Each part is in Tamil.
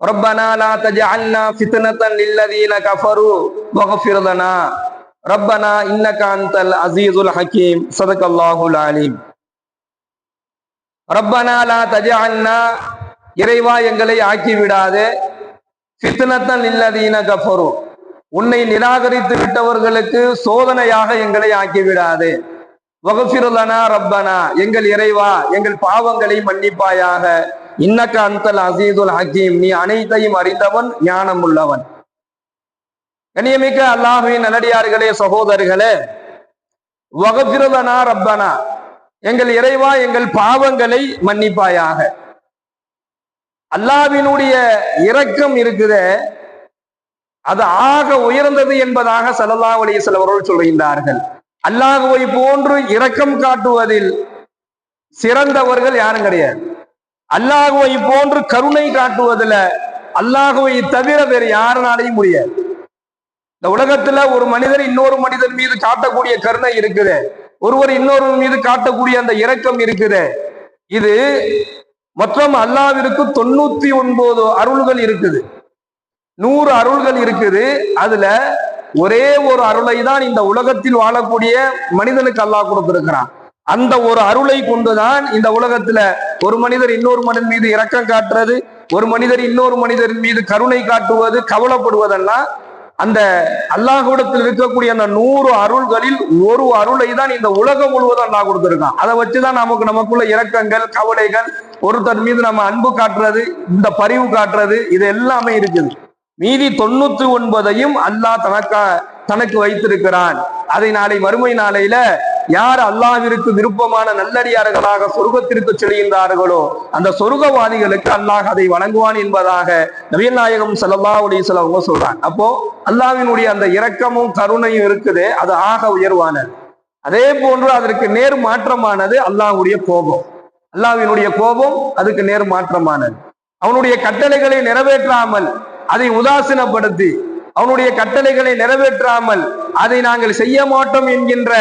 ربنا لا تجعلنا فتنة للذين كفروا واغفر لنا ربنا إنك أنت العزيز الحكيم صدق الله العليم ربنا لا تجعلنا இறைவா எங்களை ஆக்கி விடாதே ஃபித்னத்தன் இல்லதீன கஃபரு உன்னை நிராகரித்து விட்டவர்களுக்கு சோதனையாக எங்களை ஆக்கி விடாதே வகஃபிருலனா ரப்பனா எங்கள் இறைவா எங்கள் பாவங்களை மன்னிப்பாயாக இன்னக்க அந்தல் அசீதுல் ஹக்கீம் நீ அனைத்தையும் அறிந்தவன் ஞானம் உள்ளவன் கண்ணியமிக்க அல்லாஹுவின் நல்லடியார்களே சகோதரர்களே வகபிரதனா ரப்பனா எங்கள் இறைவா எங்கள் பாவங்களை மன்னிப்பாயாக. அல்லாவினுடைய இரக்கம் இருக்குதே அது ஆக உயர்ந்தது என்பதாக சல்லல்லா அலிஸ்வல் அவர்கள் சொல்கின்றார்கள். அல்லாஹுவை போன்று இரக்கம் காட்டுவதில் சிறந்தவர்கள் யாரும் கிடையாது. அல்லாஹுவை போன்று கருணை காட்டுவதில் அல்லாஹுவை தவிர வேறு யாருனாலையும் முடியாது. இந்த உலகத்துல ஒரு மனிதர் இன்னொரு மனிதர் மீது காட்டக்கூடிய கருணை இருக்குது. ஒருவர் இன்னொரு மீது காட்டக்கூடிய அந்த இரக்கம் இருக்குது. இது மொத்தம் அல்லாவிற்கு தொண்ணூத்தி ஒன்பது அருள்கள் இருக்குது. நூறு அருள்கள் இருக்குது. அதுல ஒரே ஒரு அருளை தான் இந்த உலகத்தில் வாழக்கூடிய மனிதனுக்கு அல்லாஹ் கொடுத்திருக்கிறான். அந்த ஒரு அருளை கொண்டுதான் இந்த உலகத்துல ஒரு மனிதர் இன்னொரு மனிதன் மீது இரக்கம் காட்டுறது ஒரு மனிதர் இன்னொரு மனிதரின் மீது கருணை காட்டுவது கவலைப்படுவதெல்லாம் அந்த அல்லாஹுடத்தில் இருக்கக்கூடிய அந்த நூறு அருள்களில் ஒரு அருளை தான் இந்த உலகம் முழுவதும் அல்லாஹ் கொடுத்துருக்கான். அதை வச்சுதான் நமக்கு நமக்குள்ள இரக்கங்கள் கவலைகள் ஒருத்தர் மீது நம்ம அன்பு காட்டுறது இந்த பரிவு காட்டுறது இது எல்லாமே இருக்குது. மீதி தொண்ணூத்தி ஒன்பதையும் அல்லாஹ் தனக்கா தனக்கு வைத்திருக்கிறான். அதை நாளை மறுமை நாளையில யார் அல்லாவிற்கு விருப்பமான நல்லடியார்களாக சொர்க்கத்திற்கு செல்கின்றார்களோ அந்த சொர்க்கவாதிகளுக்கு அல்லாஹ் அதை வழங்குவான் என்பதாக நவீன் நாயகம் சல்லா அலிஸ்லாம் அவங்க சொல்றாங்க. அப்போ அல்லாவினுடைய அந்த இரக்கமும் கருணையும் இருக்குது அது ஆக உயர்வானது அதே போன்று அதற்கு நேர் மாற்றமானது அல்லாஹுடைய கோபம். அல்லாவினுடைய கோபம் அதுக்கு நேர் மாற்றமானது. அவனுடைய கட்டளைகளை நிறைவேற்றாமல் அதை உதாசீனப்படுத்தி அவனுடைய கட்டளைகளை நிறைவேற்றாமல் அதை நாங்கள் செய்ய மாட்டோம் என்கின்ற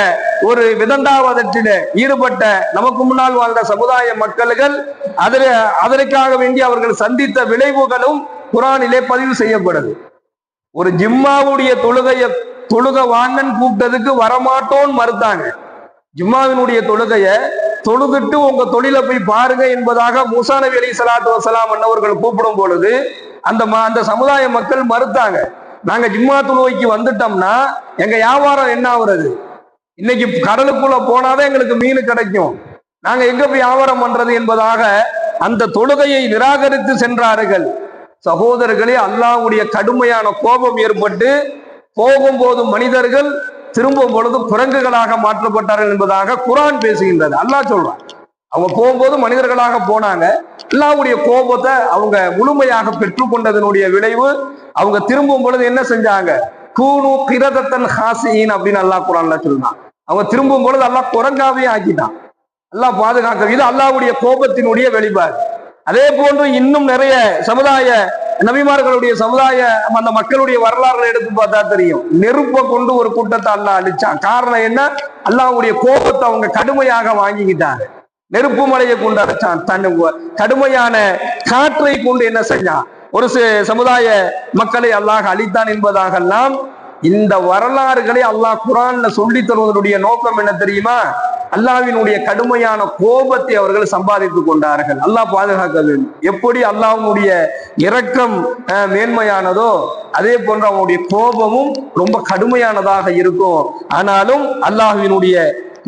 ஒரு விதண்டாவதற்றில ஈடுபட்ட நமக்கு முன்னால் வாழ்ந்த சமுதாய மக்கள்கள் அதில் அதற்காக வேண்டி அவர்கள் சந்தித்த விளைவுகளும் குரானிலே பதிவு செய்யப்படுது. ஒரு ஜிம்மாவுடைய தொழுகைய தொழுக வாங்கன்னு கூப்பிட்டதுக்கு வரமாட்டோன்னு மறுத்தாங்க. ஜிம்மாவினுடைய தொழுகைய தொழுதுட்டு உங்க தொழிலை போய் பாருங்க என்பதாக மூசா நபி அலி சலாத்து வசலாம் அன்னவர்கள் கூப்பிடும் பொழுது அந்த அந்த சமுதாய மக்கள் மறுத்தாங்க. நாங்க ஜிம்மா தொழுவைக்கு வந்துட்டோம்னா எங்க வியாபாரம் என்ன ஆகுறது? இன்னைக்கு கடலுக்குள்ள போனாதான் எங்களுக்கு மீன் கிடைக்கும். நாங்க எங்க வியாபாரம் பண்றது என்பதாக அந்த தொழுகையை நிராகரித்து சென்றார்கள். சகோதரர்களே அல்லாவுடைய கடுமையான கோபம் ஏற்பட்டு போகும்போது மனிதர்கள் திரும்பும் பொழுது குரங்குகளாக மாற்றப்பட்டார்கள் என்பதாக குரான் பேசுகின்றது. அல்லாஹ் சொல்றான். அவங்க போகும்போது மனிதர்களாக போனாங்க. அல்லாவுடைய கோபத்தை அவங்க முழுமையாக பெற்றுக்கொண்டதனுடைய விளைவு அவங்க திரும்பும் பொழுது என்ன செஞ்சாங்க? கூணு கிரதத்தன் ஹாசியின் அப்படின்னு அல்லாஹ் குரான்ல சொல்றான். அவ திரும்பும் பொழுது அல்லாஹ் குரங்காவே ஆக்கிட்டான். அல்லாஹ் பாதுகாக்க இது அல்லாவுடைய கோபத்தினுடைய வெளிப்பாடு. அதே போன்று இன்னும் நிறைய சமுதாய நபிமார்களுடைய சமுதாய அந்த மக்களுடைய வரலாறுகளை எடுத்து பார்த்தா தெரியும். நெருப்பை கொண்டு ஒரு கூட்டத்தை அல்லா அழிச்சான். காரணம் என்ன? அல்லாவுடைய கோபத்தை அவங்க கடுமையாக வாங்கிக்கிட்டாங்க. நெருப்பு மலையை கொண்டு அழைச்சான் தன் கடுமையான காற்றை கொண்டு என்ன செஞ்சான்? ஒரு சமுதாய மக்களை அல்லாஹ் அழித்தான் என்பதாகலாம் இந்த வரலாறுகளை அல்லாஹ் குரான்ல சொல்லி தருவதனுடைய நோக்கம் என்ன தெரியுமா? அல்லாவினுடைய கடுமையான கோபத்தை அவர்கள் சம்பாதித்துக் கொண்டார்கள். அல்லாஹ் பாதுகாக்க வேண்டும் எப்படி அல்லாஹனுடைய இரக்கம் மேன்மையானதோ அதே போன்று அவனுடைய கோபமும் ரொம்ப கடுமையானதாக இருக்கும். ஆனாலும் அல்லாஹுவினுடைய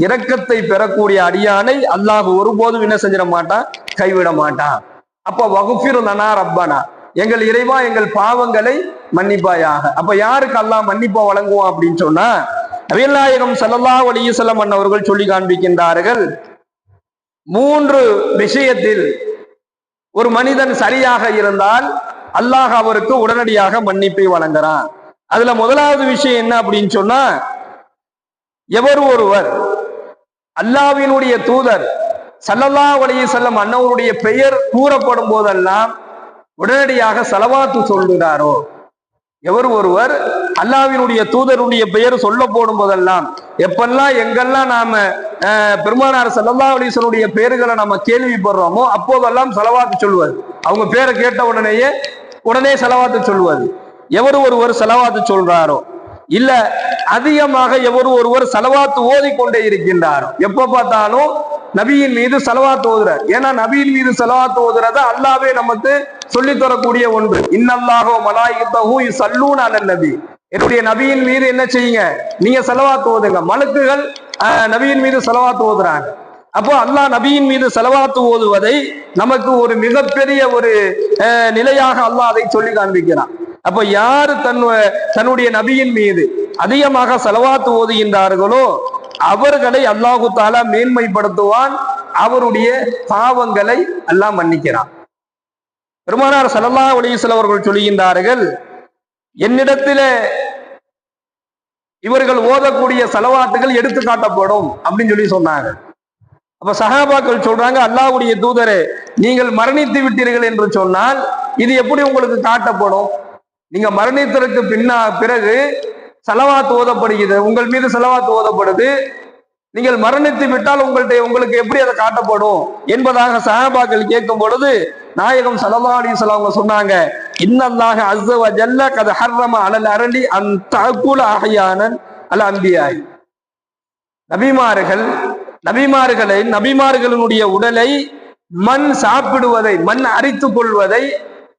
இரக்கத்தை பெறக்கூடிய அடியானை அல்லாஹ் ஒருபோதும் என்ன செஞ்சிட மாட்டான்? கைவிட மாட்டான். அப்ப வகுப்பிருந்தனா ரப்பனா. எங்கள் இறைவா எங்கள் பாவங்களை மன்னிப்பாயாக. அப்ப யாருக்கு அல்லாஹ் மன்னிப்பா வழங்குவோம் அப்படின்னு சொன்னா நவீநாயகம் சல்லல்லா அலிசல்லம் அவர்கள் சொல்லி காண்பிக்கின்றார்கள் மூன்று விஷயத்தில் ஒரு மனிதன் சரியாக இருந்தால் அல்லாஹ் அவருக்கு உடனடியாக மன்னிப்பை வழங்குறான். அதுல முதலாவது விஷயம் என்ன அப்படின்னு சொன்னா எவர் ஒருவர் அல்லாவினுடைய தூதர் சல்லல்லா அலைஹி செல்லம் அன்னவருடைய பெயர் கூறப்படும் போதெல்லாம் உடனடியாக செலவாத்து சொல்கிறாரோ எவர் ஒருவர் அல்லாவினுடைய தூதருடைய பெயர் சொல்ல போடும் போதெல்லாம் எப்பெல்லாம் எங்கெல்லாம் நாம பெருமானார் சல்லல்லா அலிசனுடைய பெயர்களை நம்ம கேள்விப்படுறோமோ அப்போதெல்லாம் செலவாத்து சொல்வது அவங்க பேரை கேட்ட உடனேயே உடனே செலவாத்து சொல்வது எவர் ஒருவர் செலவாத்து சொல்றாரோ? இல்ல அதிகமாக எவர் ஒருவர் செலவாத்து ஓதிக்கொண்டே இருக்கின்றாரோ? எப்ப பார்த்தாலும் நபியின் மீது செலவாத்து ஓதுறார். ஏன்னா நபியின் மீது செலவாத்து ஓதுறத அல்லாவே நமக்கு சொல்லித் தரக்கூடிய ஒன்று. இன்னல்லாஹோ மலாயித்தஹூ சல்லூன் அலன் நபி. என்னுடைய நபியின் மீது என்ன செய்யுங்க? நீங்க செலவாத்து ஓதுங்க. மலக்குகள் நபியின் மீது செலவாத்து ஓதுறாங்க. அப்போ அல்லாஹ் நபியின் மீது செலவாத்து ஓதுவதை நமக்கு ஒரு மிகப்பெரிய ஒரு நிலையாக அல்லாஹ் அதை சொல்லி காண்பிக்கிறான். அப்போ யாரு தன் தன்னுடைய நபியின் மீது அதிகமாக செலவாத்து ஓதுகின்றார்களோ அவர்களை அல்லாஹு தாலா மேன்மைப்படுத்துவான். அவருடைய பாவங்களை அல்லாஹ் மன்னிக்கிறான். பெருமானார் சல்லா அலைஹி அவர்கள் சொல்லுகின்றார்கள் என்னிடத்தில இவர்கள் ஓதக்கூடிய செலவாத்துகள் எடுத்து காட்டப்படும் அப்படின்னு சொல்லி சொன்னாங்க. அப்ப சகாபாக்கள் சொல்றாங்க அல்லாவுடைய தூதரே நீங்கள் மரணித்து விட்டீர்கள் என்று சொன்னால் இது எப்படி உங்களுக்கு காட்டப்படும்? நீங்க மரணித்ததற்கு பின்னா பிறகு செலவாத்து ஓதப்படுகிறது உங்கள் மீது செலவாத்து ஓதப்படுது நீங்கள் மரணித்து விட்டால் உங்கள்கிட்ட உங்களுக்கு எப்படி அதை காட்டப்படும் என்பதாக சஹாபாக்கள் கேட்கும் பொழுது நாயகம் ஸல்லல்லாஹு அலைஹி அவங்க சொன்னாங்க இன்னல்லாக அஸ்வ ஜல்ல கத ஹர்ரம அலல் அரளி அன் தகுல ஆகையான அல் அன்பியாய். நபிமார்கள் நபிமார்களை நபிமார்களினுடைய உடலை மண் சாப்பிடுவதை மண் அரித்துக் கொள்வதை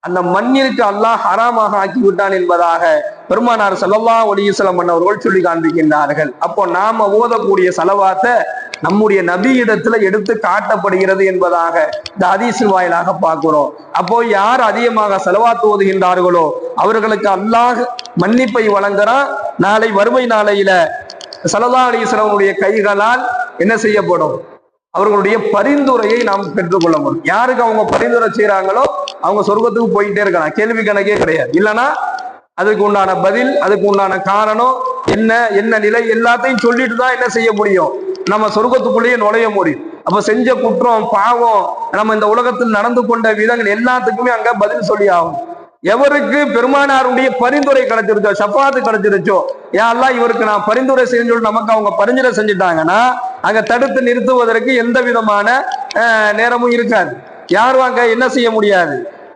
அந்த மண்ணிற்கு அல்லாஹ் ஹராமாக ஆக்கி விட்டான் என்பதாக பெருமானார் ஸல்லல்லாஹு ஒலிசலம் அவர்கள் சொல்லி காண்பிக்கின்றார்கள். அப்போ நாம ஓதக்கூடிய செலவாத்தை நம்முடைய நபியிடத்துல எடுத்து காட்டப்படுகிறது என்பதாக இந்த ஹதீஸின் வாயிலாக பார்க்கிறோம். அப்போ யார் அதிகமாக செலவாத்து ஓதுகின்றார்களோ அவர்களுக்கு அல்லாஹ் மன்னிப்பை வழங்குறான். நாளை வறுமை நாளையில சலதா அலிஸ்லாமுடைய கைகளால் என்ன செய்யப்படும்? அவர்களுடைய பரிந்துரையை நாம் பெற்றுக்கொள்ள முடியும். யாருக்கு அவங்க பரிந்துரை செய்யறாங்களோ அவங்க சொர்க்கத்துக்கு போயிட்டே இருக்கலாம் கேள்வி கணக்கே கிடையாது. இல்லைன்னா அதுக்கு உண்டான பதில் அதுக்கு உண்டான காரணம் என்ன என்ன நிலை எல்லாத்தையும் சொல்லிட்டு தான் என்ன செய்ய முடியும்? நம்ம சொர்க்கத்துக்குள்ளேயே நுழைய முடியும். அப்ப செஞ்ச குற்றம் பாவம் நம்ம இந்த உலகத்தில் நடந்து கொண்ட விதங்கள் எல்லாத்துக்குமே அங்க பதில் சொல்லி ஆகும் எவருக்கு பெருமானாருடைய பரிந்துரை கிடைச்சிருச்சோ சப்பாத்து கிடைச்சிருச்சோ யாரெல்லாம் இவருக்கு நான் பரிந்துரை செஞ்சு நமக்கு அவங்க பரிந்துரை செஞ்சுட்டாங்கன்னா அங்க தடுத்து நிறுத்துவதற்கு எந்த விதமான நேரமும் இருக்காது. யார் வாங்க என்ன செய்ய முடியாது?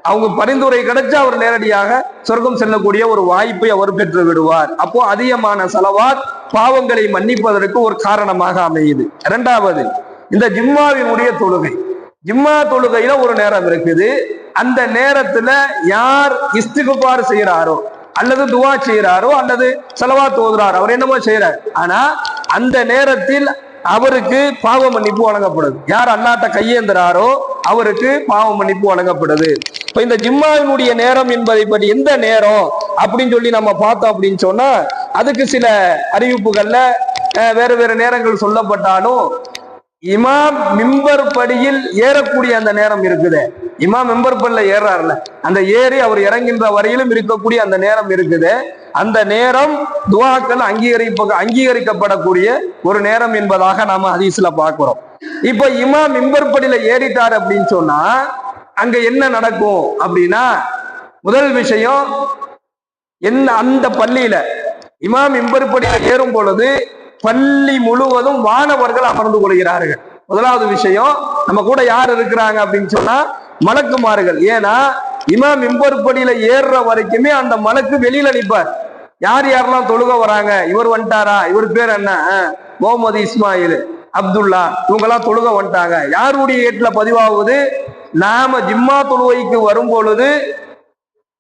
அவங்க பரிந்துரை கிடைச்சா அவர் நேரடியாக சொர்க்கம் செல்லக்கூடிய ஒரு வாய்ப்பை அவர் பெற்று விடுவார். அப்போ அதிகமான செலவால் பாவங்களை மன்னிப்பதற்கு ஒரு காரணமாக அமையுது. இரண்டாவது இந்த ஜிம்மாவினுடைய தொழுகை. ஜிம்மா தொழுகையில ஒரு நேரம் இருக்குது. அந்த நேரத்துல யார் இஸ்திகுபார் செய்யறாரோ அல்லது துவா செய்யறாரோ அல்லது செலவா தோதுறாரோ அவர் என்னமோ செய்யறாரு ஆனா அந்த நேரத்தில் அவருக்கு பாவ மன்னிப்பு வழங்கப்படுது யார் அல்லாட்ட கையேந்துறாரோ அவருக்கு பாவ மன்னிப்பு வழங்கப்படுது. இப்ப இந்த ஜிம்மாவினுடைய நேரம் என்பதை பற்றி எந்த நேரம் அப்படின்னு சொல்லி நம்ம பார்த்தோம் அப்படின்னு சொன்னா அதுக்கு சில அறிவிப்புகள்ல வேறு வேறு நேரங்கள் சொல்லப்பட்டாலும் இமாம் மிம்பர் படியில் ஏறக்கூடிய அந்த நேரம் இருக்குது. இமாம் மெம்பர் படில ஏறாருல. அந்த ஏறி அவர் இறங்கின்ற வரையிலும் இருக்கக்கூடிய அந்த நேரம் இருக்குது. அந்த நேரம் துவாக்கள் அங்கீகரிப்ப அங்கீகரிக்கப்படக்கூடிய ஒரு நேரம் என்பதாக நாம ஹதீஸ்ல பாக்குறோம் இப்ப இமாம் மிம்பர் படியில ஏறிட்டார் அப்படின்னு சொன்னா அங்க என்ன நடக்கும் அப்படின்னா முதல் விஷயம் என்ன அந்த பள்ளியில இமாம் மிம்பர் படியில ஏறும் பொழுது பள்ளி முழுவதும் வானவர்கள் அமர்ந்து கொள்கிறார்கள். முதலாவது விஷயம் நம்ம கூட யார் இருக்கிறாங்க அப்படின்னு சொன்னா மலக்குமார்கள். ஏன்னா இமாம் மிம்பர் ஏறுற வரைக்குமே அந்த மலக்கு வெளியில நிப்பார். யார் யாரெல்லாம் தொழுக வராங்க? இவர் வந்துட்டாரா? இவர் பேர் என்ன? முகமது இஸ்மாயில் அப்துல்லா இவங்கெல்லாம் தொழுக வந்துட்டாங்க. யாருடைய ஏட்டுல பதிவாகுது? நாம ஜிம்மா தொழுவைக்கு வரும் பொழுது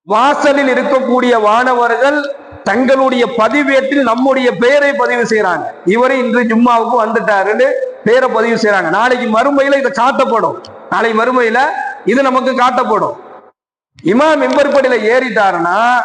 வாசலில் இருக்கக்கூடிய வானவர்கள் தங்களுடைய பதிவேட்டில் நம்முடைய பெயரை பதிவு செய்யறாங்க இவரு இன்று ஜும்மாவுக்கு வந்துட்டாருன்னு பெயரை பதிவு செய்யறாங்க நாளைக்கு மறுமையில இதை காட்டப்படும் நாளைக்கு மறுமையில இது நமக்கு காட்டப்படும். இமாம் மெம்பர்படியில ஏறிட்டாருன்னா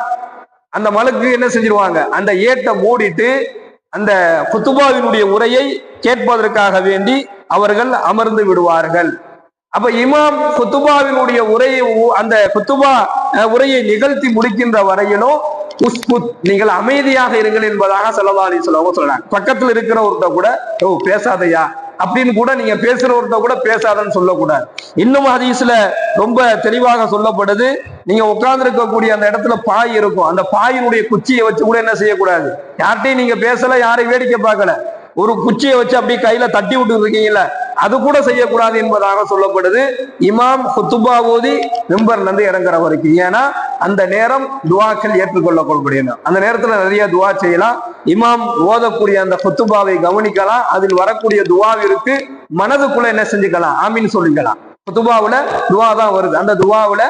அந்த மலுக்கு என்ன செஞ்சிருவாங்க? அந்த ஏட்டை மூடிட்டு அந்த குத்துபாவினுடைய உரையை கேட்பதற்காக வேண்டி அவர்கள் அமர்ந்து விடுவார்கள். அப்ப இமாம் குத்துபாவினுடைய உரையை உ- அந்த குத்துபா உரையை நிகழ்த்தி முடிக்கின்ற வரையிலும் உஸ்புத் நீங்கள் அமைதியாக இருங்கள் என்பதாக சல்லா சொல்லுவாங்க சொல்றாங்க. பக்கத்துல இருக்கிற ஒருத்த கூட ஓ பேசாதையா அப்படின்னு கூட நீங்க பேசுற கூட பேசாதன்னு சொல்லக்கூடாது. இன்னும் ஹதீஸ்ல ரொம்ப தெளிவாக சொல்லப்படுது. நீங்க உட்கார்ந்துருக்கக்கூடிய அந்த இடத்துல பாய் இருக்கும். அந்த பாயினுடைய குச்சியை வச்சு கூட என்ன செய்யக்கூடாது? யார்கிட்டயும் நீங்க பேசல யாரையும் வேடிக்கை பார்க்கல. ஒரு குச்சியை வச்சு அப்படியே கையில தட்டி விட்டு இருக்கீங்களா அது கூட செய்யக்கூடாது என்பதாக சொல்லப்படுது. இமாம் குத்துபா ஓதி மெம்பர் இருந்து இறங்குற வரைக்கும் ஏன்னா அந்த நேரம் துவாக்கள் ஏற்றுக்கொள்ளக்கூடிய அந்த நேரத்துல நிறைய துவா செய்யலாம். இமாம் ஓதக்கூடிய அந்த ஹுத்துபாவை கவனிக்கலாம். அதில் வரக்கூடிய துவாவிற்கு மனதுக்குள்ள என்ன செஞ்சுக்கலாம்? ஆமின்னு சொல்லிக்கலாம். குத்துபாவுல துவா தான் வருது. அந்த துவாவுல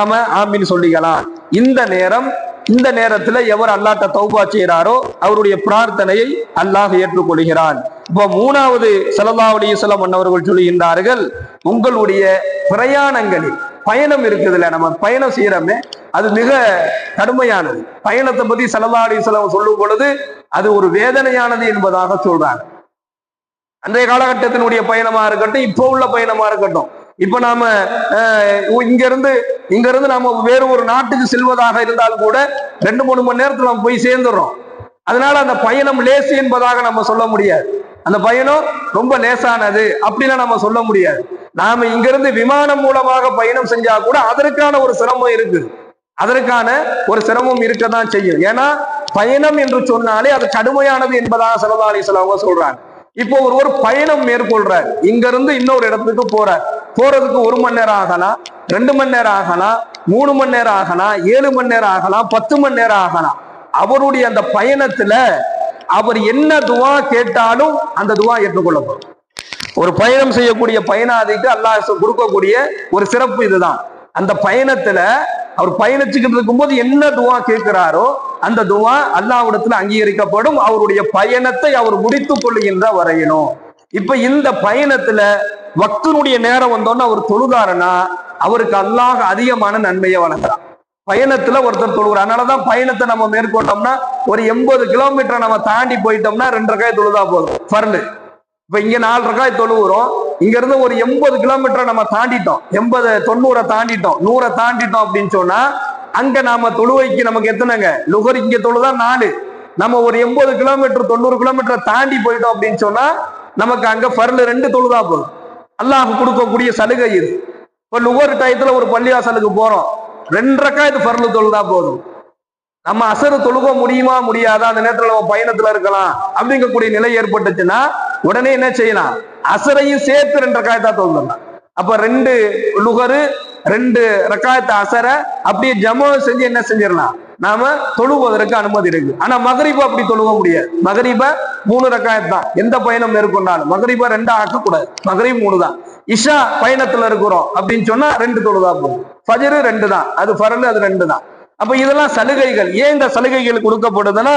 நம்ம ஆமின்னு சொல்லிக்கலாம். இந்த நேரம் இந்த நேரத்துல எவர் அல்லாட்ட தௌபா செய்கிறாரோ அவருடைய பிரார்த்தனையை அல்லாஹ் ஏற்றுக்கொள்கிறான். இப்போ மூணாவது ஸல்லல்லாஹு அலைஹி வஸல்லம் அன்னவர்கள் சொல்லுகின்றார்கள் உங்களுடைய பிரயாணங்களில் பயணம் இருக்குதுல்ல நம்ம பயணம் செய்யறோமே அது மிக கடுமையானது. பயணத்தை பத்தி ஸல்லல்லாஹு அலைஹி சொல்லும் பொழுது அது ஒரு வேதனையானது என்பதாக சொல்றாங்க. அன்றைய காலகட்டத்தினுடைய பயணமா இருக்கட்டும் இப்போ உள்ள பயணமா இருக்கட்டும் இப்ப நாம இங்க இருந்து இங்க இருந்து நாம வேறு ஒரு நாட்டுக்கு செல்வதாக இருந்தால் கூட ரெண்டு மூணு மணி நேரத்துல நம்ம போய் சேர்ந்துடுறோம். அதனால அந்த பயணம் லேசு என்பதாக நம்ம சொல்ல முடியாது. அந்த பயணம் ரொம்ப லேசானது அப்படிலாம் நம்ம சொல்ல முடியாது. நாம இங்கிருந்து விமானம் மூலமாக பயணம் செஞ்சா கூட அதற்கான ஒரு சிரமம் இருக்குது அதற்கான ஒரு சிரமம் இருக்கதான் செய்யும். ஏன்னா பயணம் என்று சொன்னாலே அது கடுமையானது என்பதாக சல்லா சிலவங்க சொல்றாங்க. இப்போ ஒருவர் பயணம் மேற்கொள்றார். இங்க இருந்து இன்னொரு இடத்துக்கு போறார். போறதுக்கு ஒரு மணி நேரம் ஆகலாம் ரெண்டு மணி நேரம் ஆகலாம் மூணு மணி நேரம் ஆகலாம் ஏழு மணி நேரம் ஆகலாம் பத்து மணி நேரம் ஆகலாம் அவருடைய அந்த பயணத்துல அவர் என்ன துவா கேட்டாலும் அந்த துவா ஏற்றுக்கொள்ளப்படும். ஒரு பயணம் செய்யக்கூடிய பயனாதிக்கு அல்லாஹ் கொடுக்கக்கூடிய ஒரு சிறப்பு இதுதான். அந்த பயணத்துல அவர் பயணிச்சுக்கிட்டு இருக்கும்போது என்ன துவா கேட்கிறாரோ அந்த துவா அல்லாவிடத்துல அங்கீகரிக்கப்படும். அவருடைய பயணத்தை அவர் முடித்துக் கொள்ளுகின்ற வரையிலும். இப்ப இந்த பயணத்துல வக்தனுடைய நேரம் வந்தோன்னு அவர் தொழுதாருன்னா அவருக்கு அல்லாஹ் அதிகமான நன்மையை வழங்குறான். பயணத்துல ஒருத்தர் தொழுகிறார் அதனாலதான் பயணத்தை நம்ம மேற்கொண்டோம்னா ஒரு எண்பது கிலோமீட்டரை நம்ம தாண்டி போயிட்டோம்னா ரெண்டு ரகாய் தொழுதா போதும். ஃபர்லு இப்ப இங்க நாலு ரகாய் தொழுகிறோம் இங்க இருந்து ஒரு எண்பது கிலோமீட்டரை நம்ம தாண்டிட்டோம். எண்பது தொண்ணூறை தாண்டிட்டோம். நூறை தாண்டிட்டோம் அப்படின்னு சொன்னா அங்க நாம தொழுவைக்கு நமக்கு எத்தனைங்க? லுகர் இங்க தொழுதா நாலு. நம்ம ஒரு எண்பது கிலோமீட்டர் தொண்ணூறு கிலோமீட்டரை தாண்டி போயிட்டோம் அப்படின்னு சொன்னா நமக்கு அங்க பர்ல ரெண்டு தொழுதா போதும். அல்லாஹ் கொடுக்கக்கூடிய சலுகை இது. இப்ப லுகர் டயத்துல ஒரு பள்ளிவாசலுக்கு போறோம். ரெண்டு இது பர்ல தொழுதா போதும். நம்ம அசரு தொழுக முடியுமா முடியாதா? அந்த நேரத்துல நம்ம பயணத்துல இருக்கலாம். அப்படிங்கக்கூடிய நிலை ஏற்பட்டுச்சுன்னா உடனே என்ன செய்யலாம்? அசரையும் சேர்த்து ரெண்டு ரக்காயத்தா தொழுதலாம் அப்ப ரெண்டு லுகரு ரெண்டு ரக்காயத்தை அசர அப்படியே ஜமோ செஞ்சு என்ன செஞ்சிடலாம்? நாம தொழுவதற்கு அனுமதி இருக்கு. ஆனா மகரிபா அப்படி தொழுக முடியாது. மகரிப மூணு ரக்காயத் தான். எந்த பயணம் மேற்கொண்டாலும். மகரிபா ரெண்டா ஆக்கக்கூடாது. மகரிப் மூணு தான். இஷா பயணத்துல இருக்கிறோம் அப்படின்னு சொன்னா ரெண்டு தொழுதா போதும். ஃபஜரு ரெண்டு தான். அது ஃபரலு அது ரெண்டு தான். அப்ப இதெல்லாம் சலுகைகள். ஏன் இந்த சலுகைகள் கொடுக்கப்படுதுன்னா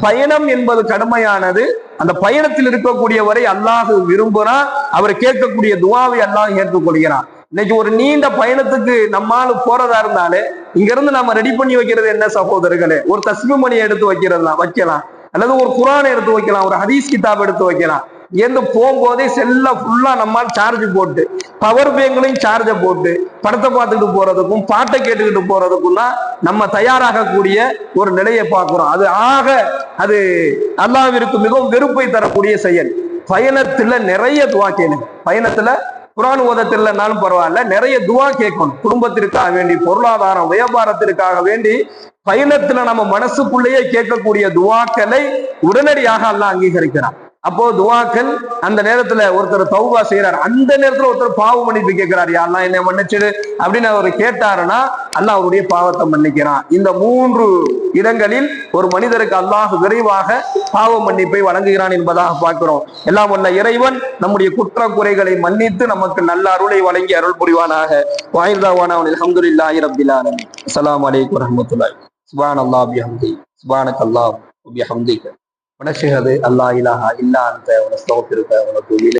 பயணம் என்பது கடுமையானது. அந்த பயணத்தில் இருக்கக்கூடிய வரை அல்லாஹ் விரும்புறான். அவர் கேட்கக்கூடிய துவாவை அல்லாஹ் ஏற்றுக்கொள்கிறான். இன்னைக்கு ஒரு நீண்ட பயணத்துக்கு நம்மால போறதா இருந்தாலே இங்க இருந்து நம்ம ரெடி பண்ணி வைக்கிறது என்ன சகோதரர்களே? ஒரு தஸ்மி மணி எடுத்து வைக்கிறதுலாம் வைக்கலாம். அல்லது ஒரு குரானை எடுத்து வைக்கலாம் ஒரு ஹதீஸ் கிதாப் எடுத்து வைக்கலாம். இங்கேருந்து போகும்போதே செல்ல ஃபுல்லா நம்மால் சார்ஜ் போட்டு பவர் பேங்க்லையும் சார்ஜை போட்டு படத்தை பார்த்துக்கிட்டு போறதுக்கும் பாட்டை கேட்டுக்கிட்டு போறதுக்கும் தான் நம்ம தயாராகக்கூடிய ஒரு நிலையை பார்க்கிறோம். அது ஆக அது அல்லாவிற்கு மிகவும் வெறுப்பை தரக்கூடிய செயல். பயணத்துல நிறைய துவா பயணத்துல குரான் ஓதத்தில்லைனாலும் பரவாயில்ல. நிறைய துவா கேட்கணும். குடும்பத்திற்காக வேண்டி பொருளாதாரம் வியாபாரத்திற்காக வேண்டி பயணத்துல நம்ம மனசுக்குள்ளேயே கேட்கக்கூடிய துவாக்களை உடனடியாக அல்லாஹ் அங்கீகரிக்கிறான். அப்போ துவாக்கள் அந்த நேரத்துல ஒருத்தர் தௌபா செய்யறாரு அந்த நேரத்துல ஒருத்தர் பாவ மன்னிப்பு கேட்கிறார். யாரெல்லாம் என்ன மன்னிச்சிடு அப்படின்னு அவர் கேட்டாருன்னா அல்ல அவருடைய பாவத்தை மன்னிக்கிறான். இந்த மூன்று இடங்களில் ஒரு மனிதருக்கு அல்லாஹ் விரைவாக பாவ மன்னிப்பை வழங்குகிறான் என்பதாக பார்க்கிறோம் எல்லாம் வல்ல இறைவன் நம்முடைய குற்ற குறைகளை மன்னித்து நமக்கு நல்ல அருளை வழங்கி அருள் புரிவானாக வாயில்தாவான அல்ஹம்துலில்லாஹி ரப்பில் ஆலமீன் அஸ்ஸலாமு அலைக்கும் வரஹ்மத்துல்லாஹி சுப்ஹான் அல்லாஹ் பிஹம்தி சுப்ஹானக அல்லாஹ் பிஹம்திக ونشهد أن لا إله إلا أنت ونستغفرك ونتوب إليك